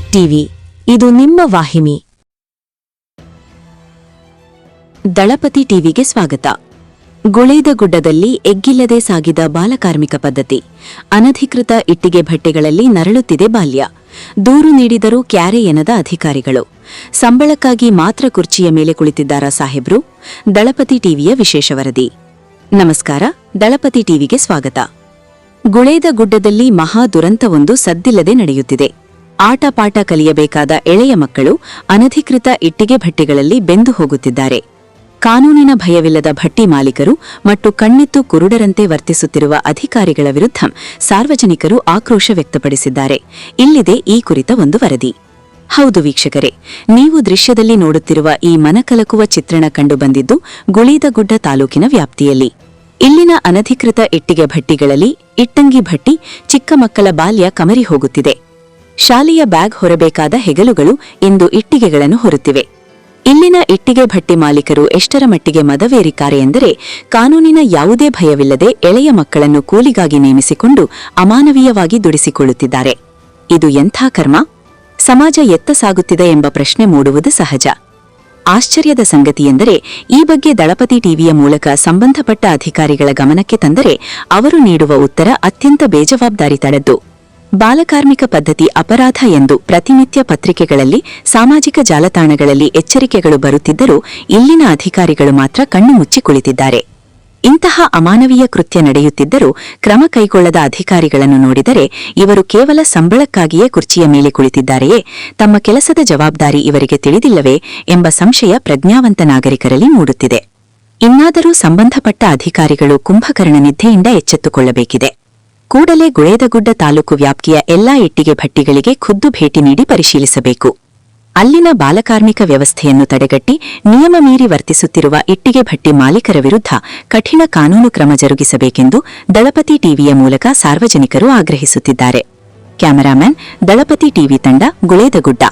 TV ಇದು ನಿಮ್ಮ ವಾಹಿನಿ. ದಳಪತಿ ಟಿವಿಗೆ ಸ್ವಾಗತ. ಗುಳೇದ ಗುಡ್ಡದಲ್ಲಿ ಎಗ್ಗಿಲ್ಲದೆ ಸಾಗಿದ ಬಾಲಕಾರ್ಮಿಕ ಪದ್ಧತಿ. ಅನಧಿಕೃತ ಇಟ್ಟಿಗೆ ಭಟ್ಟೆಗಳಲ್ಲಿ ನರಳುತ್ತಿದೆ ಬಾಲ್ಯ. ದೂರು ನೀಡಿದರೂ ಕ್ಯಾರೆ ಎನದ ಅಧಿಕಾರಿಗಳು. ಸಂಬಳಕ್ಕಾಗಿ ಮಾತ್ರ ಕುರ್ಚಿಯ ಮೇಲೆ ಕುಳಿತಿದ್ದಾರಾ ಸಾಹೇಬ್ರು? ದಳಪತಿ ಟಿವಿಯ ವಿಶೇಷ ವರದಿ. ನಮಸ್ಕಾರ, ದಳಪತಿ ಟಿವಿಗೆ ಸ್ವಾಗತ. ಗುಳೇದ ಗುಡ್ಡದಲ್ಲಿ ಮಹಾ ದುರಂತವೊಂದು ಸದ್ದಿಲ್ಲದೆ ನಡೆಯುತ್ತಿದೆ. ಆಟ ಪಾಠ ಕಲಿಯಬೇಕಾದ ಎಳೆಯ ಮಕ್ಕಳು ಅನಧಿಕೃತ ಇಟ್ಟಿಗೆ ಭಟ್ಟಿಗಳಲ್ಲಿ ಬೆಂದು ಹೋಗುತ್ತಿದ್ದಾರೆ. ಕಾನೂನಿನ ಭಯವಿಲ್ಲದ ಭಟ್ಟಿ ಮಾಲೀಕರು ಮತ್ತು ಕಣ್ಣಿತ್ತು ಕುರುಡರಂತೆ ವರ್ತಿಸುತ್ತಿರುವ ಅಧಿಕಾರಿಗಳ ವಿರುದ್ಧ ಸಾರ್ವಜನಿಕರು ಆಕ್ರೋಶ ವ್ಯಕ್ತಪಡಿಸಿದ್ದಾರೆ. ಇಲ್ಲಿದೆ ಈ ಕುರಿತ ಒಂದು ವರದಿ. ಹೌದು ವೀಕ್ಷಕರೇ, ನೀವು ದೃಶ್ಯದಲ್ಲಿ ನೋಡುತ್ತಿರುವ ಈ ಮನಕಲಕುವ ಚಿತ್ರಣ ಕಂಡುಬಂದಿದ್ದು ಗುಳೀದಗುಡ್ಡ ತಾಲೂಕಿನ ವ್ಯಾಪ್ತಿಯಲ್ಲಿ. ಇಲ್ಲಿನ ಅನಧಿಕೃತ ಇಟ್ಟಿಗೆ ಭಟ್ಟಿಗಳಲ್ಲಿ ಇಟ್ಟಂಗಿ ಭಟ್ಟಿ ಚಿಕ್ಕ ಮಕ್ಕಳ ಬಾಲ್ಯ ಕಮರಿ ಹೋಗುತ್ತಿದೆ. ಶಾಲೆಯ ಬ್ಯಾಗ್ ಹೊರಬೇಕಾದ ಹೆಗಲುಗಳು ಇಂದು ಇಟ್ಟಿಗೆಗಳನ್ನು ಹೊರುತ್ತಿವೆ. ಇಲ್ಲಿನ ಇಟ್ಟಿಗೆ ಭಟ್ಟಿ ಮಾಲೀಕರು ಎಷ್ಟರ ಮಟ್ಟಿಗೆ ಮದವೇರಿದ್ದಾರೆ ಎಂದರೆ, ಕಾನೂನಿನ ಯಾವುದೇ ಭಯವಿಲ್ಲದೆ ಎಳೆಯ ಮಕ್ಕಳನ್ನು ಕೂಲಿಗಾಗಿ ನೇಮಿಸಿಕೊಂಡು ಅಮಾನವೀಯವಾಗಿ ದುಡಿಸಿಕೊಳ್ಳುತ್ತಿದ್ದಾರೆ. ಇದು ಎಂಥ ಕರ್ಮ? ಸಮಾಜ ಎತ್ತ ಸಾಗುತ್ತಿದೆ ಎಂಬ ಪ್ರಶ್ನೆ ಮೂಡುವುದು ಸಹಜ. ಆಶ್ಚರ್ಯದ ಸಂಗತಿಯೆಂದರೆ ಈ ಬಗ್ಗೆ ದಳಪತಿ ಟಿವಿಯ ಮೂಲಕ ಸಂಬಂಧಪಟ್ಟ ಅಧಿಕಾರಿಗಳ ಗಮನಕ್ಕೆ ತಂದರೆ, ಅವರು ನೀಡುವ ಉತ್ತರ ಅತ್ಯಂತ ಬೇಜವಾಬ್ದಾರಿತಳದ್ದು ಬಾಲಕಾರ್ಮಿಕ ಪದ್ಧತಿ ಅಪರಾಧ ಎಂದು ಪ್ರತಿನಿತ್ಯ ಪತ್ರಿಕೆಗಳಲ್ಲಿ, ಸಾಮಾಜಿಕ ಜಾಲತಾಣಗಳಲ್ಲಿ ಎಚ್ಚರಿಕೆಗಳು ಬರುತ್ತಿದ್ದರೂ ಇಲ್ಲಿನ ಅಧಿಕಾರಿಗಳು ಮಾತ್ರ ಕಣ್ಣು ಮುಚ್ಚಿ ಕುಳಿತಿದ್ದಾರೆ. ಇಂತಹ ಅಮಾನವೀಯ ಕೃತ್ಯ ನಡೆಯುತ್ತಿದ್ದರೂ ಕ್ರಮ ಕೈಗೊಳ್ಳದ ಅಧಿಕಾರಿಗಳನ್ನು ನೋಡಿದರೆ ಇವರು ಕೇವಲ ಸಂಬಳಕ್ಕಾಗಿಯೇ ಕುರ್ಚಿಯ ಮೇಲೆ ಕುಳಿತಿದ್ದಾರೆಯೇ, ತಮ್ಮ ಕೆಲಸದ ಜವಾಬ್ದಾರಿ ಇವರಿಗೆ ತಿಳಿದಿಲ್ಲವೇ ಎಂಬ ಸಂಶಯ ಪ್ರಜ್ಞಾವಂತ ನಾಗರಿಕರಲ್ಲಿ ಮೂಡುತ್ತಿದೆ. ಇನ್ನಾದರೂ ಸಂಬಂಧಪಟ್ಟ ಅಧಿಕಾರಿಗಳು ಕುಂಭಕರ್ಣ ನಿದ್ದೆಯಿಂದ ಎಚ್ಚೆತ್ತುಕೊಳ್ಳಬೇಕಿದೆ. ಕೂಡಲೇ ಗುಳೇದಗುಡ್ಡ ತಾಲೂಕು ವ್ಯಾಪ್ತಿಯ ಎಲ್ಲಾ ಇಟ್ಟಿಗೆ ಭಟ್ಟಿಗಳಿಗೆ ಖುದ್ದು ಭೇಟಿ ನೀಡಿ ಪರಿಶೀಲಿಸಬೇಕು. ಅಲ್ಲಿನ ಬಾಲಕಾರ್ಮಿಕ ವ್ಯವಸ್ಥೆಯನ್ನು ತಡೆಗಟ್ಟಿ ನಿಯಮ ಮೀರಿ ವರ್ತಿಸುತ್ತಿರುವ ಇಟ್ಟಿಗೆ ಭಟ್ಟಿ ಮಾಲೀಕರ ವಿರುದ್ಧ ಕಠಿಣ ಕಾನೂನು ಕ್ರಮ ಜರುಗಿಸಬೇಕೆಂದು ದಳಪತಿ ಟಿವಿಯ ಮೂಲಕ ಸಾರ್ವಜನಿಕರು ಆಗ್ರಹಿಸುತ್ತಿದ್ದಾರೆ. ಕ್ಯಾಮರಾಮನ್, ದಳಪತಿ ಟಿವಿ ತಂಡ, ಗುಳೇದಗುಡ್ಡ.